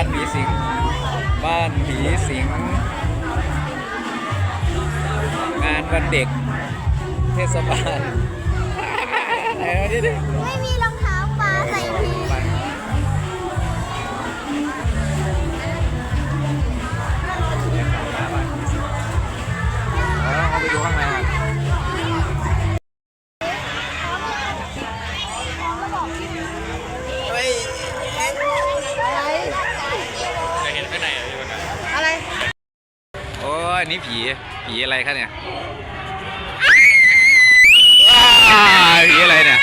านผีสิง บ้านผีสิง งานวันเด็ก เทศบาลไหนเอาดิดิไม่มีรองเท้าปล อ้ยนี่ผีผีอะไรคะเนี่ยว้ายผีอะไรเนี่ย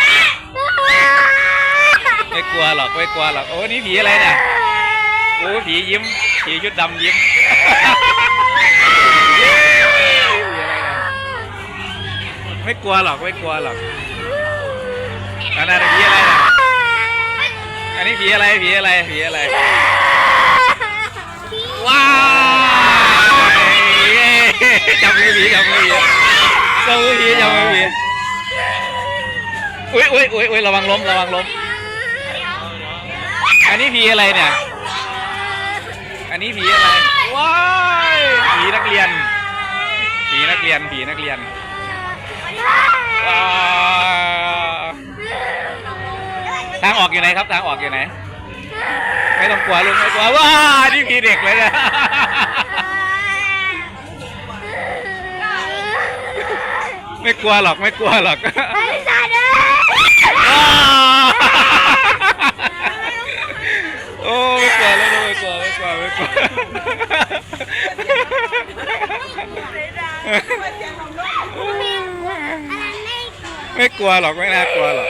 ไม่กลัวหรอกไม่กลัวหรอกโอ้นี่ผีอะไรเนี่ยโอ้ผียิ้มผีชุดดำยิ้มไม่กลัวหรอกไม่กลัวหรอกอันนั้นผีอะไรเนี่ยอันนี้ผีอะไรผีอะไรผีอะไร จับมือผีจับไมือผีจับมือผีจับมือผีอุ้ยอุ้ยอุ้ยอุ้ยระวังล้มระวังล้ม อันนี้ผีอะไรเนี่ย อันนี้ผีอะไร ว้ายผีนักเรียน ผีนักเรียนผีนักเรียนว้าทางออกอยู่ไหนครับทางออกอยู่ไหน ไม่ต้องกลัวลุงไม่กลัวว้านี่ผีเด็กเลยเนี่ย ไม่กลัวหรอกไม่กลัวหรอกไอ้สัตว์เอ้ยว้าวโอ้ไม่กลัวแล้วไม่กลัวไม่กลัวไม่กลัวอันนั้นไม่ไม่กลัวหรอกไม่น่ากลัวหรอก